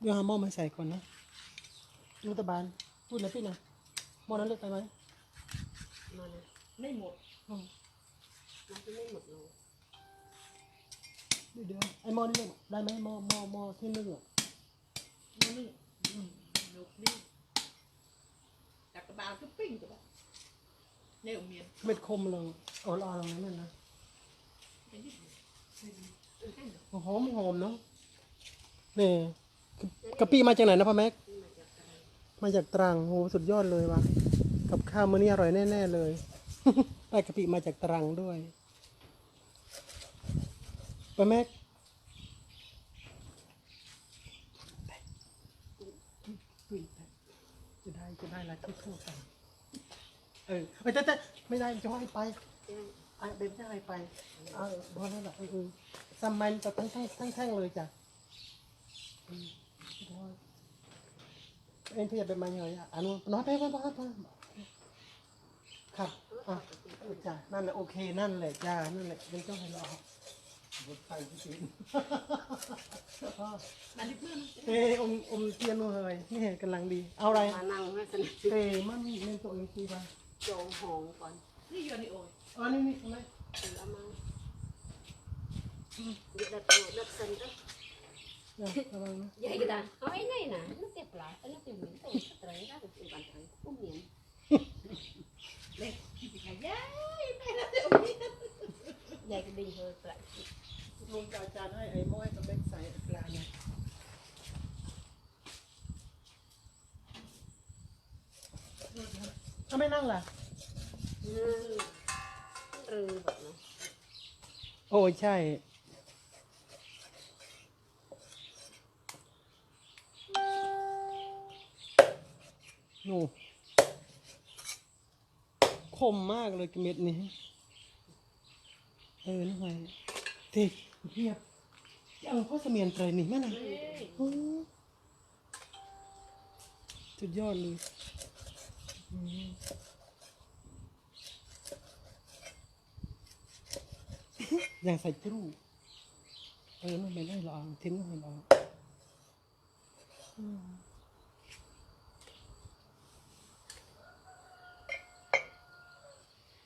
เดี๋ยวหาหม้อมาใส่ก่อนนะรัฐบาลพูดนะพี่นะหม้อนั้นเล็กไปไหมมานะไม่หมดอืมมันจะไม่หมดเลยเดี๋ยวเดี๋ยวไอ้หม้อนี่เนี่ยได้ไหมหม้อหม้อหม้อที่นึ่งอะมันนี่อืมลูกนี่จากกระบาลก็ปิ้งตัวแบบเนี่ยเมียนเม็ดคมลงเอาลอลงนั้นนะไอ้นี่เออให้หน่อยโอ้โหหอมหอมเนาะนี่ กะปิมาจากไหนนะพ่อแม็ก มาจากตรังโหสุดยอดเลยว่ะ กับข้าวมื้อนี้อร่อยแน่ ๆ เลย ได้กะปิมาจากตรังด้วยป้าแม็กจะได้จะได้ละที่พูดกันเออไม่แต่ไม่ได้จะให้ไปไอ้เบนจะให้ไปเออบอล้วล่ะเออเออซัมมันจะทั้งทั้งทั้งแท่งเลยจ้ะ อืมบอกเอ็นพี่จะเป็นมาอย่างไรอะอันนู้นนอยไปไปไปไปครับอะจ้ะนั่นแหละโอเคนั่นแหละจ้านั่นแหละยังต้องให้รอบทไทยที่สินมาดิเพื่อนเอ้อมอมเทียนนู่นเลยนี่กำลังดี เอาอะไรมานั่งให้สนิทเอ้มันเมนตัวเองทีไปโจงหองก่อนนี่อยอนี่โอ้ยอ๋อนี่นี่ทำไมเอามายึดดัดตัวดัดเส้นด้วย Vậy cái ta, hỏi này nè, nó tiếp lại, nó tìm miễn tôi sẽ tới ra được bàn thẳng, cũng miễn. Đây, thì phải giá, đây là tiểu miễn. Vậy cái bình hơi lại. ลุงจะอาจารย์ให้ไอ้หม้อให้กับแบงใส่ปลาเนี่ยถ้าไม่นั่งล่ะ Ừ, rư vậy nè. โอ้ใช่ โน่คมมากเลยเม็ดนี้ เออนั่นไงทีเทียบยังพ่อเสมียนไตรนี่แม่นะสุดยอดเลยอย่างใส่จรูเออไม่ได้หรอกทิ้งไม่ได้หรอก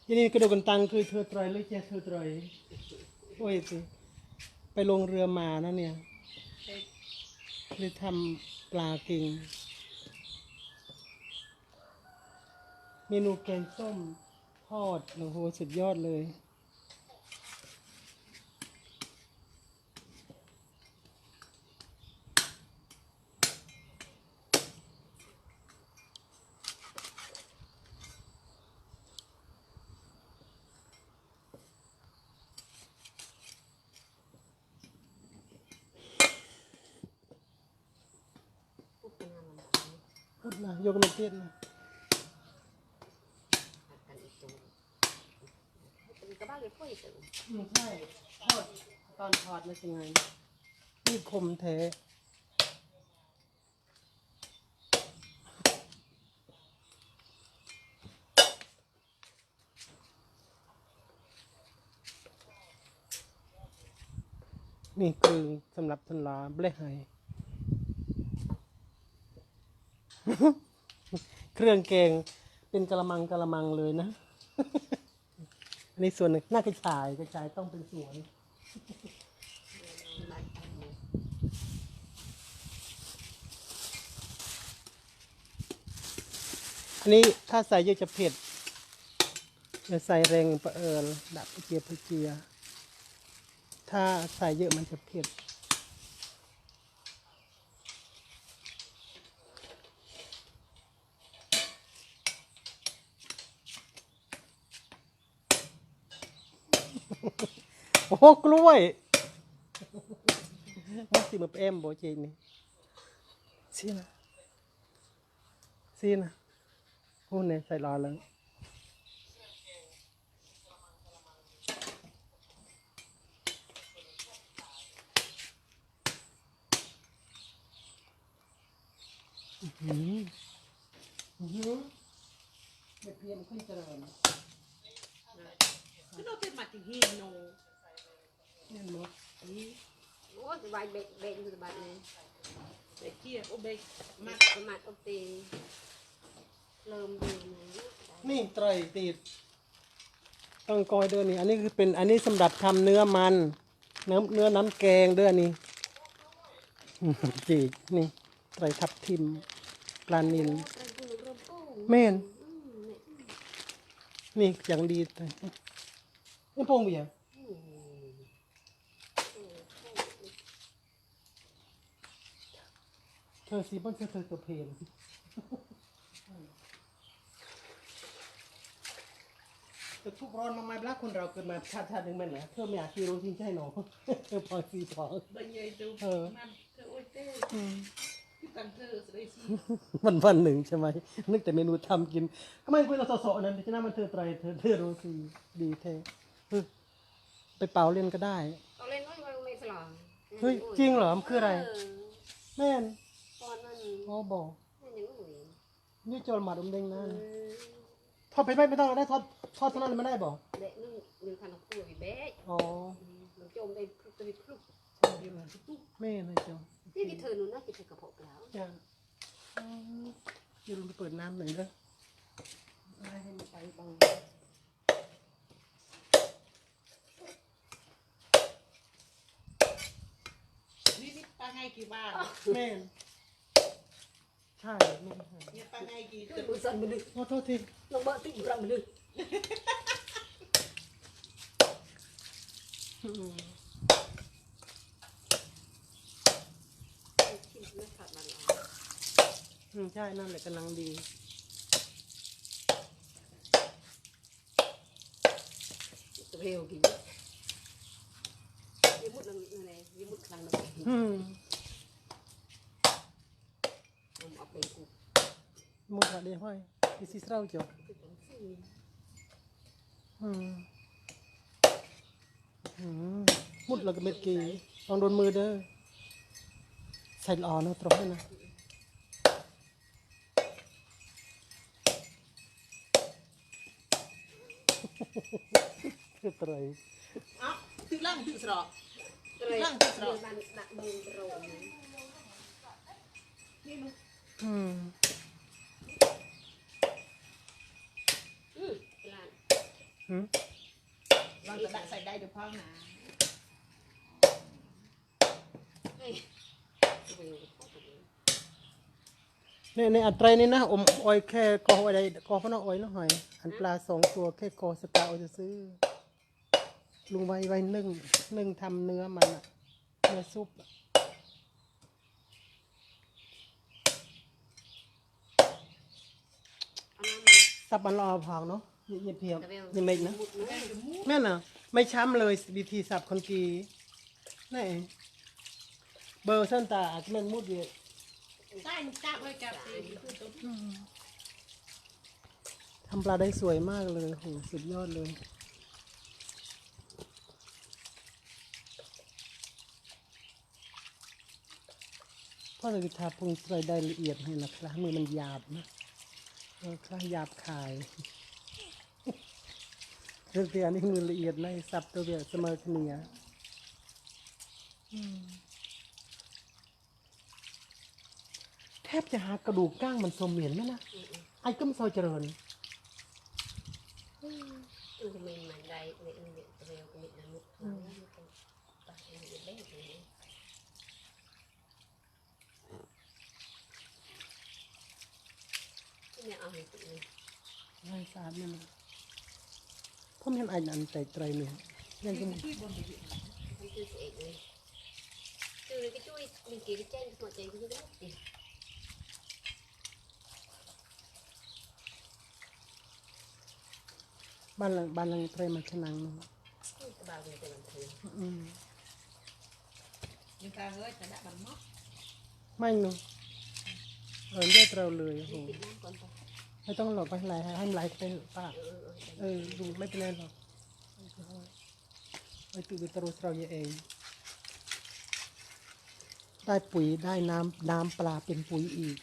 ยืนนี่กระโดดกันตังคือเธอตรอยหรือแกเธอตรอยโอ้ยสิไปลงเรือมานะเนี่ยเลยทำปลากิงเมนูแกงส้มทอดโอ้โหสุดยอดเลย นะยกน้ำเตี้ยนนะ akan itu. Tapi cái bác cái phơi tự. อืมใช่ทอดตอนทอดนะเป็นไงนี่คมแท้นี่คือสำหรับทันลาเบลไฮ เครื่องแกงเป็นกะละมังกะละมังเลยนะ อันนี้ส่วนหนึ่งน่ากระชายกระชายต้องเป็นสวนอันนี้ถ้าใส่เยอะจะเผ็ดจะใส่แรงเปะเอิญดับเจียบเจีย ถ้าใส่เยอะมันจะเผ็ด โอ้โห กล้วยว่าสิมาเอ็มโบเจนี่ซีนะซีนะโอ้เนี่ยใส่รอแล้วอื้อหืออื้อหือเด็กเพียนขึ้นเจริญ Cái nó tên mặt thì hiền nổ. เพียนหมด Ôi, cái bài bệnh bệnh rồi bạn này. để chia ô bê มัดประมาณอบตีเริ่มดูไหนนี่ไตรติดต้องกอยเดือนนี้อันนี้คือเป็นอันนี้สำหรับทำเนื้อมันเนื้อเนื้อน้ำแกงเดือนนี้จีนี่ไตรทับทิมปลานิลเป็นเริ่มปูแม่นนี่ยนี่อย่างดีเลยนี่โป่งเบียร์ อืมเออใช่ เธอสีบ้านเธอเธอตัวเพลนแต่ทุกร้อนมาไม่รักคนเราเกิดมาชาติชาติหนึ่งแม่นเหรอเธอไม่อยากกินรู้จริงใช่หนอเธอพอสีทอง bây giờ từ Ờ. mặt thơ ôi tê cái tăng thơ sẽ đây xí วันวันหนึ่งใช่ไหมนึกแต่เมนูทำกิน ก็ไม่คุยเราสอๆนั้นฉะนั้นมันเธอไตรเธอเธอรู้สีดีแท้เออไปเป่าเล่นก็ได้ตอนเล่นน้อยมันไม่สลองเฮ้ยจริงเหรอมันคืออะไร แม่นต อนนั้นอ๋อบอกนั่นยังอุ้ยนี่โจรหมาดมเด้งนั่นอืมทอดไปไม่ไม่ต้องได้ทอดทอดเท่านั้นไม่ได้บอกเด็กนึงนึงคันของตัวอีเบ๊ะอ๋อมันโจมได้พลุกตัวพลุก nhưng mà túc แม่เลยเจ้านี่ที่เธอหนูน่ากินกระเพาะแล้วจ้าอย่าลืมไปเปิดน้ำหน่อยเด้ออะไรให้มันไปบัง đi đi ba ngày kỳ ba แม่นใช่แม่น ใช่ nhà ba ngày kỳ คือมือสั่นมือดึงขอโทษทีลงบอร์ติ๊กอยู่รังมือดึงอืมชิมไม่ขาดมันอืมใช่นั่นแหละกำลังดี ตัวเร็วกินยี่มุดนั่นอะไรยี่มุดครั้งนั้นอืมเอาไปกู มุดอะไรห้อยดิสิเศร้าจ้ะคือผมซื้ออืมอืมมุดแล้วก็เม็ดกีลองโดนมือเด้อใส่ละอ่อนนะตรงนี้นะคือไตร á tự lăng tự sọ เลยเดี๋ยวมันดักมือโรง đi luôn อืม หืม vâng tự đặt xài đây được không nè เฮ้ยตัวเร็วเข้าไปเลยในในอัตรานี่นะอมออยแค่กออะไรกอพนออยแล้วหอยอันปลาสองตัวแค่กอสกาเอาจะซื้อลุงไว้ไว้นึ่งนึ่งทำเนื้อมันอะเนื้อซุปอะเอาน้ำมาสับมันรอพองเนาะ เยียบเพียบตัวเร็วยังไม่นะมุดเนื้อแม่น่ะ ไม่ช้ำเลยวิธีสับคนกีนี่เบอร์เส้นตาอาจจะแม่นมุดเยอะ tay một chạm hơi chạm thì cứ tốt ทำปลาได้สวยมากเลยโหสุดยอดเลยพ่อเลยทาปรุงใส่ได้ละเอียดให้นะครับมือมันหยาบนะเออคล้ายหยาบคาย เรื่องที่อันนี้มือละเอียดนะสับตัวเดียเสมอเสนียแทบจะหากระดูกก้างมันสมเหมียนไหมนะไอ้ก็ไม่ซอยเจริญอืมทำไมมันได้เนี่ยเนี่ยตัวเร็วก็มีน้ำมันตัดอันเล็กเลยเนี่ยเอาให้ตัวเองไม่ทราบนี่นะผมเห็น ไอ้นันแต่ไตรเนี่ยยังจะ chui buồn thì มันคือเองเลยคือ cái chui mình kì cái trên mọi chuyện cũng rất đi บ้านหลังบ้านหลังไตรมาชนังเนาะ cái bao nhiêu tiền làm thường อืม người ta ơi ta đã bắn móc ไม่เนาะเออไไม่ต้องหลบไปไหนฮให้มันไหลไปป่าเออดูไม่เป็นไรหรอกไอ้ตุกตรุสเราเอง ได้ปุ๋ยได้น้ำน้ำปลาเป็นปุ๋ยอีก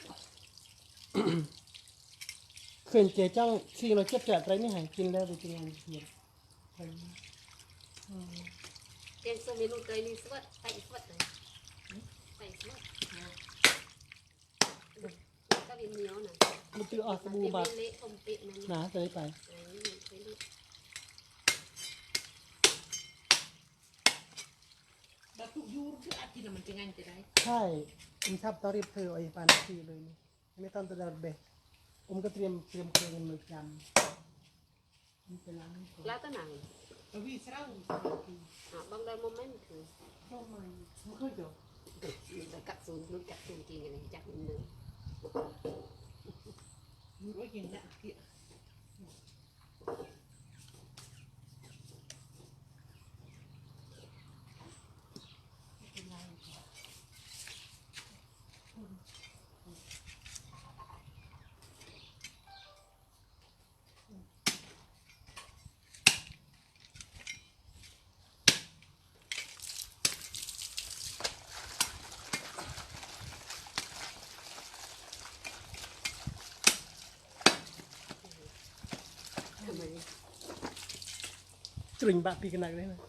เขื่อนเจ้าเจ้าซีเราเจ็บแจกไรนี่หายกินแล้วไปกินงานเขียนเจ้าส้มเมนูใจนี่สวัสดิ์ไปสวัสดิ์ไปสวัสดิ์ก็เป็นเหนียวนะ นั่นหนาจะได้ไปบัตุยูคืออาทิตย์มันจะงานจะได้ใช่ผมชอบตอรีบเธอไอ้ปานทีเลยนี่ไม่ต้องตะเดาเบะผมก็เตรียมเตรียมเครื่องมือจำมันเป็นร้านนี้ก่อนแล้วตัวหนังแล้ววีเศร้าอะบางเดือนโมเมนต์คือเข้ามาไม่เคยเจอเด็กแต่กัดศูนย์รู้จักศูนย์จริงอะไรจักนิดนึง ยูว่าเห็นละเกี่ย ทำไม ตรึงบะปีกันหนักเลยนะ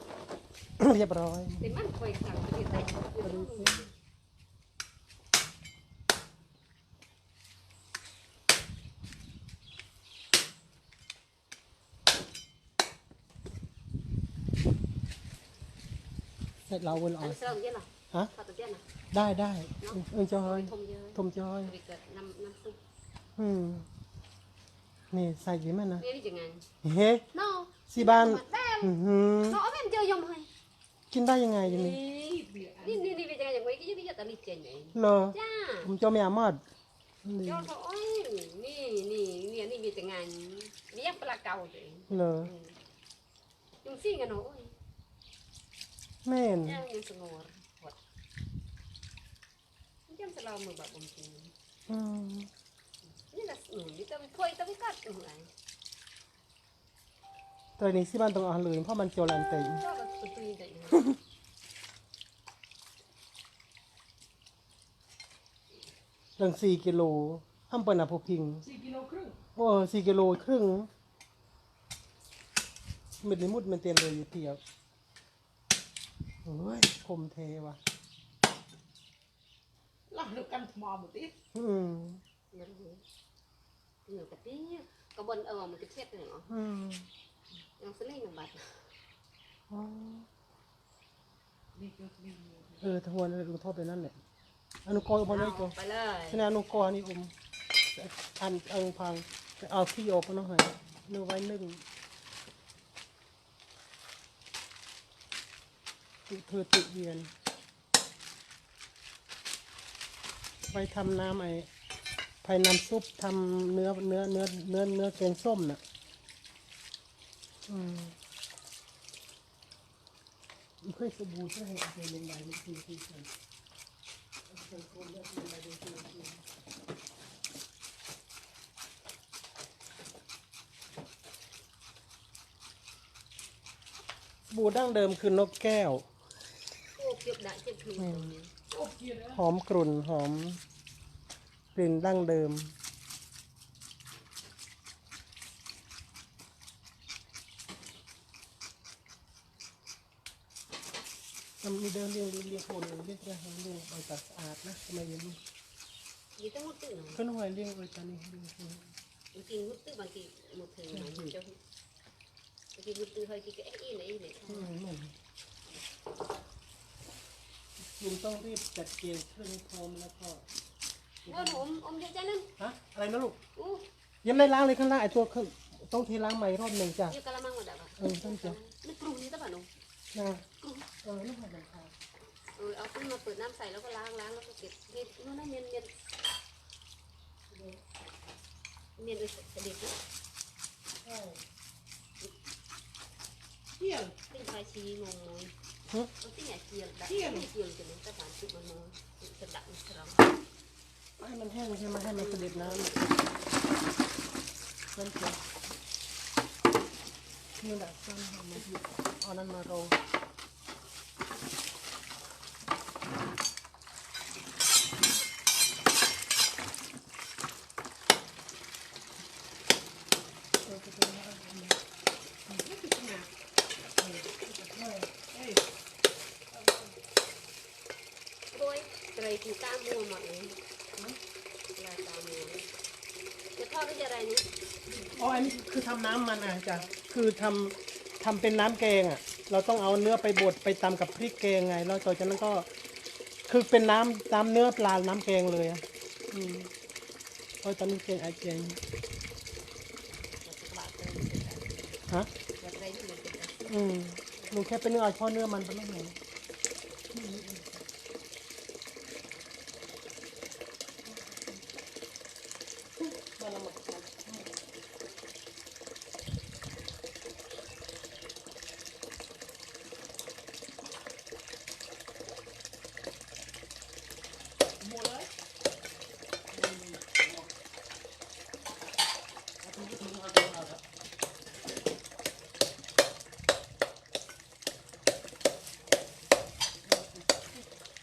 เรียบร้อยแต่มันคอยขังประเทศไทยมาดูสิเสร็จเราวนออัอนกเสริมเยอะหรอฮะข้าวตัวเยอะนะได้ได้เออจอยทมเยอะทมจอยไปเกิดน้ำน้ำซุปอืมนี่ใส่กี่มันนะนี่นี่จะไงเฮ้ no สีบานแม่อื้อหือ no เอาเป็นเจอยมให้กินได้ยังไงยังนี่นี่เบียร์นี่นี่นี่เป็นยังไงอย่างไงก็ยังไม่จะตัดลิ้นเจนไงเหรอจ้าผมเจ้าแม่มอดนี่เจ้าเขาโอ้ยนี่นี่นี่นี่มีแต่งานเลี้ยงปลาเก่าเลยเหรอยังซี่กันเนาะโอ้ยแม่นยังยังสงบหดยังจะเรามือแบบบางทีอืม นี่ละหนูนี่ต้องถ้วยต้องกัดหนูไง ตัวนี้สิบ้านต้องเอาเลยเพราะมันโจรันเต็งชอบแบบตุยๆแต่ยังเรื่องสี่กิโลห้ามเปิดนะผู้พิงสี่กิโลครึ่งโอ้สี่กิโลครึ่งมันลิมุดมันเตียนเลยอยู่เทียบโอ้ยคมเทว่ะหลังเดียวกันมอหมดดิอืมนั่นเลยหนูกะตี้กระบวนเออมันจะเช็ดเลยเนาะอืมยังสลิงหนึ่ง บาทอ๋อนี่ก็มีเออทวนเลยลุงโทษไปนั่นแหละอนุกรพอเลยก็ไปเลยขณะอนุกรนี่อมอันอังพังเอาขี้ออกมาหน่อยนึกไว้นึ่งติเธอติเวียนไปทำน้ำไอ้ภายน้ำซุปทำเนื้อเนื้อเนื้อเนื้อเนื้อแกงส้มน่ะอืม มันเคยสบู่ใช่ไหมเอาไปลงไปมันคือคือกันเอาไปโคนแล้วลงไปดูคือคือสบู่ดั้งเดิมคือนกแก้วโอ้เก็บได้เก็บถุงตรงนี้โอ้เกียร์แล้วหอมกรุ่นหอมกลิ่นดั้งเดิม มันมีเดินเรียงเรียงเรียงคนเรียกได้ให้เรียงเอาแต่สะอาดนะทำไมอยังนี้ยี่ต้องมุดตื้อหน่อยขึ้นหอยเรียงเอาตอนนี้เรียงคนบางทีมุดตื้อบางทีมุดถึงหน่อยเจ้าบางทีมุดตื้อเฮ้ยกี่ก็เอ๊ะอีไหนอีไหนอืมเหมือนลุงต้องรีบจัดเกณฑ์เครื่องพร้อมแล้วก็โอ้หนูอมอมเยอะจังนั่นฮะอะไรนะลูกยังไม่ล้างเลยข้างล่างไอ้ตัวเครื่องต้องเทล้างใหม่รอบหนึ่งจ้ะยี่กะละมังมาดับอะเออต้องจ้ะนี่กรุง นะเออลูกหอยนางรมเออเอาขึ้นมาเปิดน้ำใส่แล้วก็ล้างล้างแล้วก็เก็บเม็ดนู่นนั่นเมียนเมียนเมียนเลยเด็จนะใช่เกียร์ติ้งไฟชีงงงฮะ เอาติ้งใหญ่เกียร์ได้เกียร์เกียร์จะเป็นตะบานชุดมันมองสะดับสะดับให้มันแห้งใช่ไหมให้มันเสด็จน้ำนั่นจ้ะ นี่แหละซ้ำเอามาหยิบเอานั้นมาโรยเอะเป็นอะไรนะเอ้ยโดยไตรกีตาร์มัวหมดเลยไตลาตามมือจะทอดได้อะไรนี่อ๋ออันนี้คือทำน้ำมันอะจ้ะ คือทำทำเป็นน้ำแกงอะ เราต้องเอาเนื้อไปบดไปตำกับพริกแกงไง แล้วต่อจากนั้นก็คือเป็นน้ำน้ำเนื้อปลาน้ำแกงเลยอะอืมเพราะตอนนี้แกงไอแกงฮะแบบไรนี่มันเป็นอะไรอืมลุงแค่เป็นเนื้อเอาเฉพาะเนื้อมันเป็นไม่ไหน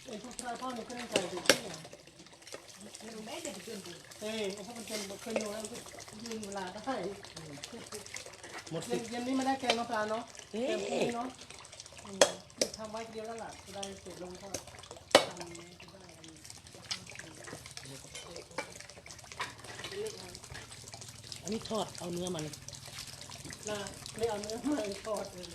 ไอ้พวกปลาทอดนี่ก็ได้ใจดีที่อะ Pero me de tiempo. เอ้ยเอา พวกมันเป็นเคยอยู่แล้วยืนเวลาได้หมดเย็สินเย็นนี้ไม่ได้แกงน้ำปลาเนาะเอ๊แกงพวกนี้ะเนาะอืมทำไว้เดียวแล้วล่ะจะได้เสร็จลงก็ทำได้อันนี้ทอดเอาเนื้อมัน นะไม่เอาเนื้อมาทอดเลย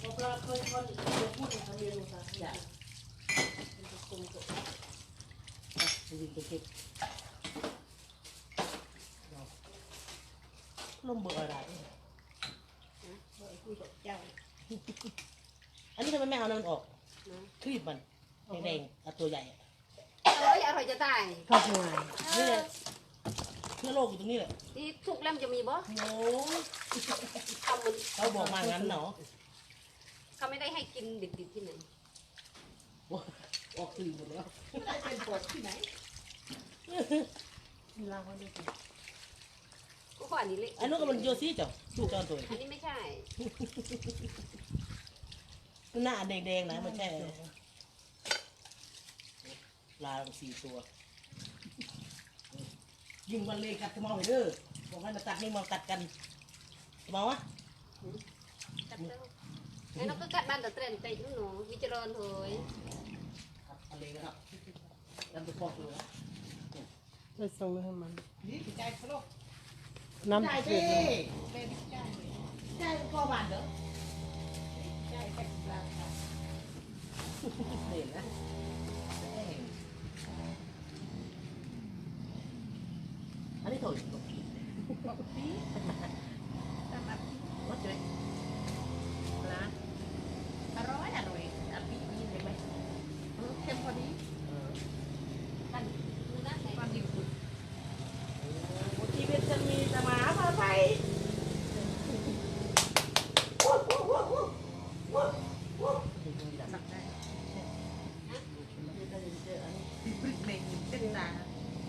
เอาปลาเคยทอดเดี๋ยวพูดถึงทำเมนูซะอย่า ดูดิเก็บลมเบอร์อะไรคุยกับเจ้า อันนี้ทำไมไม่เอาน้ำมันออกนะครีบมันแดงๆเอาตัวใหญ่อะเอ้ยอร่อยจะตายทอดยังไงนี่แหละเชื้อโรคอยู่ตรงนี้แหละที่ทุกเล่มจะมีบ่โอ้เอามันเขาบอกมางั้นเนาะเขาไม่ได้ให้กินดิบๆที่ไหนโอ้ออกตื่นหมดแล้วไม่ได้เป็นปวดที่ไหนมีล้างไว้ด้วยกันก็ขออันนี้เล็กอันนู้นก็มันโยซี่จ้ะสู้จอนตัวอันนี้ไม่ใช่ หน้าแดงๆนะมันใช่ปลาสี่ตัว ยิงวันเลยกัดกระมองไปเด้อบอกให้มาตัดนี่มาตัดกันกระมองวะ กัดเต้าไอ้น้องก็กัดบ้านแต่เตรนใจนู่นหนูวิจารณ์เฮ้ย ครับอะไรนะครับยันตัวปอกเลยนะไปส่งให้มันนี่ใจเขาลกน้ำได้เดืสิอดเลยเป็นใจได้ก็บาทเด้อ ใจแค่ปลา เห็นนะอันนี้ถูก ปกติตามอัพ วัดเลย นะอร่อยอร่อยอัพปีนี้เลยไหมเข้มพอดี กันดูนะไหน ความดีคุณ ชีวิตจะมีแต่หมามาไป สักได้ที่พริกเมงเส้นตา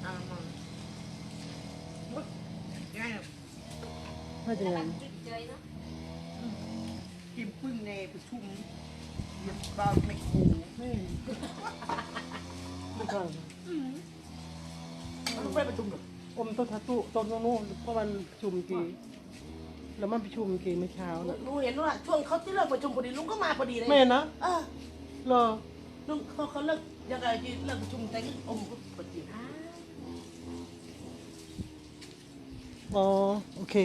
เอามามุดง่าย ไม่จะยังจิตใจเนาะกินปึ้งในประชุมยันบอลไม่คูไม่ไม่ใช่มันไปประชุมหรออมต้นทัตุต้นตรงนู้นเพราะมันประชุมกี่แล้วมันประชุมกี่เมื่อเช้าน่ะลุงเห็นว่าช่วงเขาที่เลิกประชุมพอดีลุงก็มาพอดีเลยไม่นะเออเหรอลุงเขาเขาเลิกยังไงที่เลิกประชุมแต่ก็อมก็ปฏิอ๋อโอเค